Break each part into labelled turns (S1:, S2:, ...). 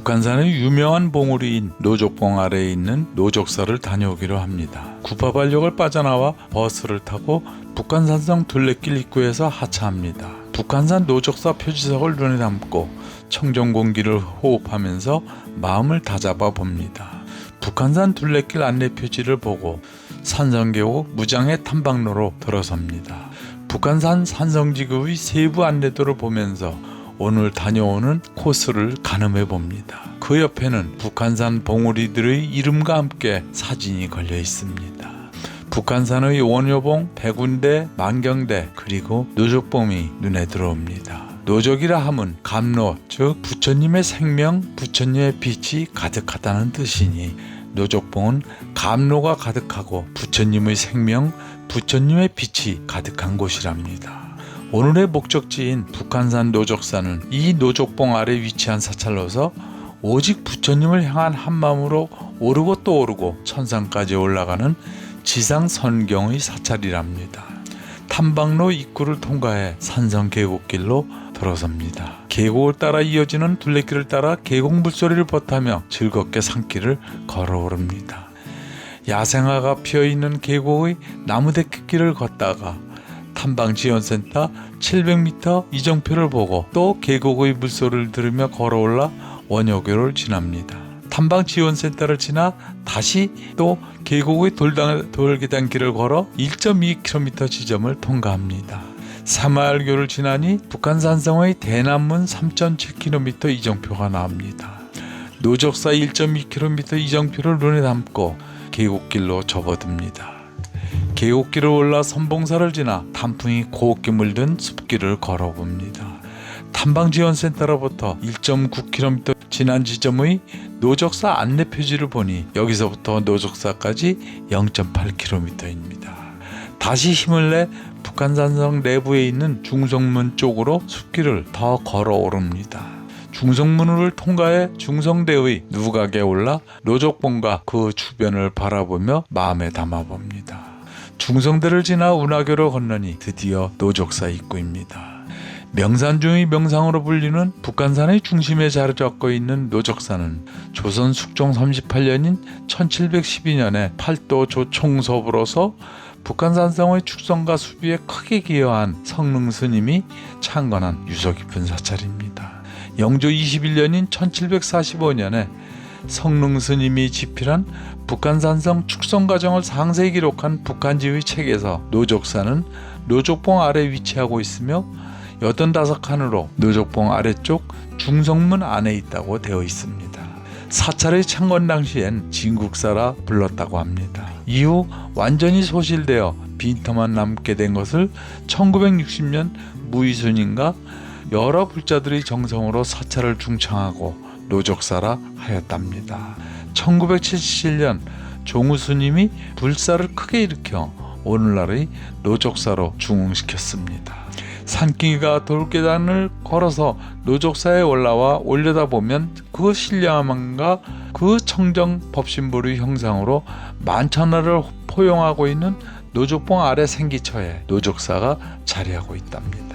S1: 북한산의 유명한 봉우리인 노족봉 아래에 있는 노족사를 다녀오기로 합니다. 구파발역을 빠져나와 버스를 타고 북한산성 둘레길 입구에서 하차합니다. 북한산 노족사 표지석을 눈에 담고 청정 공기를 호흡하면서 마음을 다잡아 봅니다. 북한산 둘레길 안내 표지를 보고 산성계곡 무장의 탐방로로 들어섭니다. 북한산 산성지구의 세부 안내도를 보면서 오늘 다녀오는 코스를 가늠해 봅니다. 그 옆에는 북한산 봉우리들의 이름과 함께 사진이 걸려 있습니다. 북한산의 원효봉, 백운대, 만경대 그리고 노족봉이 눈에 들어옵니다. 노족이라 함은 감로 즉 부처님의 생명, 부처님의 빛이 가득하다는 뜻이니 노족봉은 감로가 가득하고 부처님의 생명, 부처님의 빛이 가득한 곳이랍니다. 오늘의 목적지인 북한산 노족사는 이 노족봉 아래 위치한 사찰로서 오직 부처님을 향한 한마음으로 오르고 또 오르고 천상까지 올라가는 지상 선경의 사찰이랍니다. 탐방로 입구를 통과해 산성 계곡길로 들어섭니다. 계곡을 따라 이어지는 둘레길을 따라 계곡 물소리를 벗하며 즐겁게 산길을 걸어오릅니다. 야생화가 피어있는 계곡의 나무데크길을 걷다가 탐방지원센터 700m 이정표를 보고 또 계곡의 물소리를 들으며 걸어올라 원효교를 지납니다. 탐방지원센터를 지나 다시 또 계곡의 돌당, 돌계단길을 걸어 1.2km 지점을 통과합니다. 사마을교를 지나니 북한산성의 대남문 3.7km 이정표가 나옵니다. 노적사 1.2km 이정표를 눈에 담고 계곡길로 접어듭니다. 계곡길을 올라 선봉사를 지나 단풍이 곱게 물든 숲길을 걸어봅니다. 탐방지원센터로부터 1.9km 지난 지점의 노적사 안내 표지를 보니 여기서부터 노적사까지 0.8km입니다. 다시 힘을 내 북한산성 내부에 있는 중성문 쪽으로 숲길을 더 걸어 오릅니다. 중성문을 통과해 중성대의 누각에 올라 노족봉과 그 주변을 바라보며 마음에 담아봅니다. 중성대를 지나 운하교를 건너니 드디어 노족사 입구입니다. 명산 중의 명상으로 불리는 북한산의 중심에 자리 잡고 있는 노적사는 조선 숙종 38년인 1712년에 팔도 조총섭으로서 북한산성의 축성과 수비에 크게 기여한 성능 스님이 창건한 유서 깊은 사찰입니다. 영조 21년인 1745년에 성능 스님이 집필한 북한산성 축성 과정을 상세히 기록한 북한지의 책에서 노족사는 노족봉 아래 위치하고 있으며 85 칸으로 노족봉 아래쪽 중성문 안에 있다고 되어 있습니다. 사찰의 창건 당시엔 진국사라 불렀다고 합니다. 이후 완전히 소실되어 빈터만 남게 된 것을 1960년 무이순인가 여러 불자들의 정성으로 사찰을 중창하고 노적사라 하였답니다. 1977년 종우 스님이 불사를 크게 일으켜 오늘날의 노적사로 중흥시켰습니다. 산기가 돌계단을 걸어서 노족사에 올라와 올려다 보면 그 신령함과 그 청정 법신부의 형상으로 만천하를 포용하고 있는 노족봉 아래 생기처에 노족사가 자리하고 있답니다.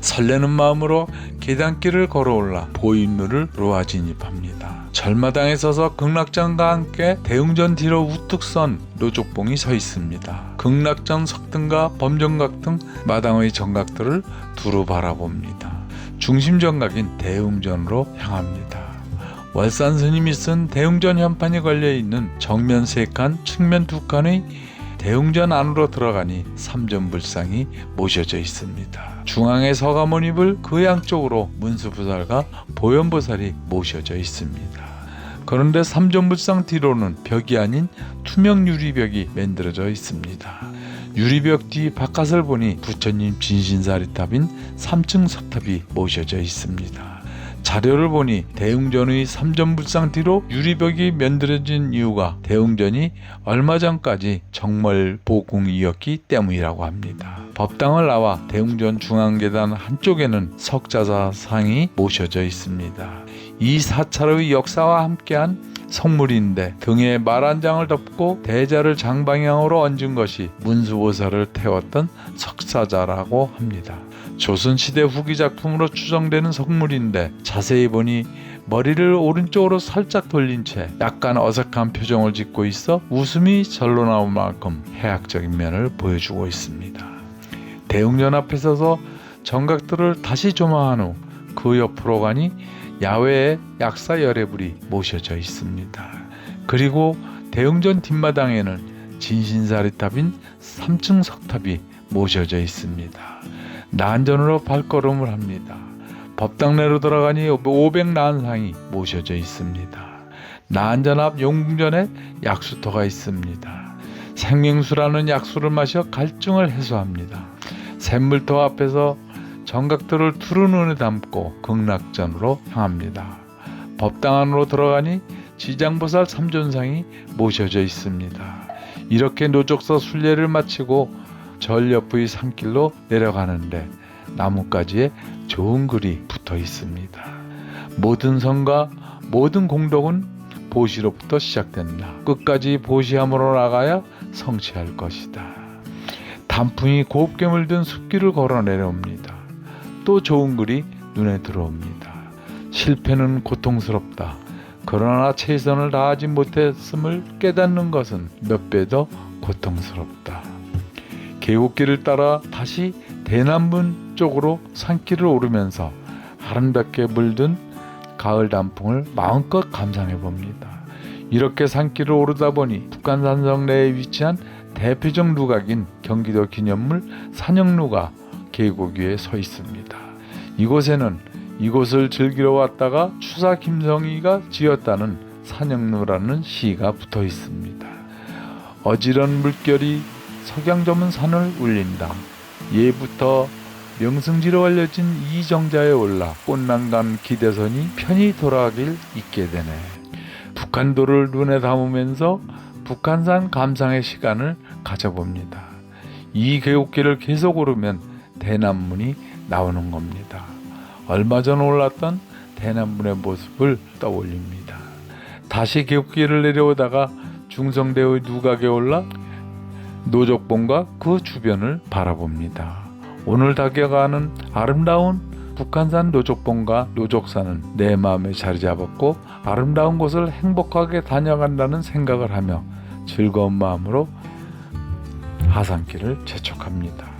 S1: 설레는 마음으로 계단길을 걸어올라 보인루를 로아 진입합니다. 절마당에 서서 극락전과 함께 대웅전 뒤로 우뚝 선 노족봉이 서 있습니다. 극락전 석등과 범정각 등 마당의 정각들을 두루 바라봅니다. 중심 정각인 대웅전으로 향합니다. 월산 스님이 쓴 대웅전 현판이 걸려 있는 정면 세 칸, 측면 두 칸의 대웅전 안으로 들어가니 삼전불상이 모셔져 있습니다. 중앙에 서가모니불 그 양쪽으로 문수부살과 보현보살이 모셔져 있습니다. 그런데 삼전불상 뒤로는 벽이 아닌 투명 유리벽이 만들어져 있습니다. 유리벽 뒤 바깥을 보니 부처님 진신사리탑인 3층 석탑이 모셔져 있습니다. 자료를 보니 대웅전의 삼전불상 뒤로 유리벽이 만들어진 이유가 대웅전이 얼마 전까지 정멀보궁이었기 때문이라고 합니다. 법당을 나와 대웅전 중앙계단 한쪽에는 석자사상이 모셔져 있습니다. 이 사찰의 역사와 함께한 성물인데 등에 말한 장을 덮고 대자를 장방향으로 얹은 것이 문수보살을 태웠던 석사자라고 합니다. 조선시대 후기 작품으로 추정되는 성물인데 자세히 보니 머리를 오른쪽으로 살짝 돌린 채 약간 어색한 표정을 짓고 있어 웃음이 절로 나올 만큼 해학적인 면을 보여주고 있습니다. 대웅전 앞에 서서 정각들을 다시 조마한 후 그 옆으로 가니 야외에 약사 열애불이 모셔져 있습니다. 그리고 대웅전 뒷마당에는 진신사리탑인 3층 석탑이 모셔져 있습니다. 난전으로 발걸음을 합니다. 법당 내로 들어가니 500 난상이 모셔져 있습니다. 난전 앞 용궁전에 약수터가 있습니다. 생명수라는 약수를 마셔 갈증을 해소합니다. 샘물터 앞에서 정각들을 푸른 눈에 담고 극락전으로 향합니다. 법당 안으로 들어가니 지장보살 삼존상이 모셔져 있습니다. 이렇게 노족서 순례를 마치고 절 옆의 산길로 내려가는데 나뭇가지에 좋은 글이 붙어 있습니다. 모든 성과 모든 공덕은 보시로부터 시작된다. 끝까지 보시함으로 나가야 성취할 것이다. 단풍이 곱게 물든 숲길을 걸어 내려옵니다. 또 좋은 글이 눈에 들어옵니다. 실패는 고통스럽다. 그러나 최선을 다하지 못했음을 깨닫는 것은 몇 배 더 고통스럽다. 계곡길을 따라 다시 대남문 쪽으로 산길을 오르면서 아름답게 물든 가을 단풍을 마음껏 감상해 봅니다. 이렇게 산길을 오르다 보니 북한산성 내에 위치한 대표적 누각인 경기도 기념물 산영루가 계곡 위에 서 있습니다. 이곳에는 이곳을 즐기러 왔다가 추사 김성희가 지었다는 산영루라는 시가 붙어 있습니다. 어지런 물결이 석양저문 산을 울린다. 예부터 명승지로 알려진 이정자에 올라 꽃난간 기대선이 편히 돌아가길 잊게 되네. 북한도를 눈에 담으면서 북한산 감상의 시간을 가져봅니다. 이 계곡길을 계속 오르면 대남문이 나오는 겁니다. 얼마 전 올랐던 대남문의 모습을 떠올립니다. 다시 계곡길을 내려오다가 중성대의 누각에 올라 노적봉과 그 주변을 바라봅니다. 오늘 다가가는 아름다운 북한산 노적봉과 노적산은 내 마음에 자리 잡았고 아름다운 곳을 행복하게 다녀간다는 생각을 하며 즐거운 마음으로 하산길을 재촉합니다.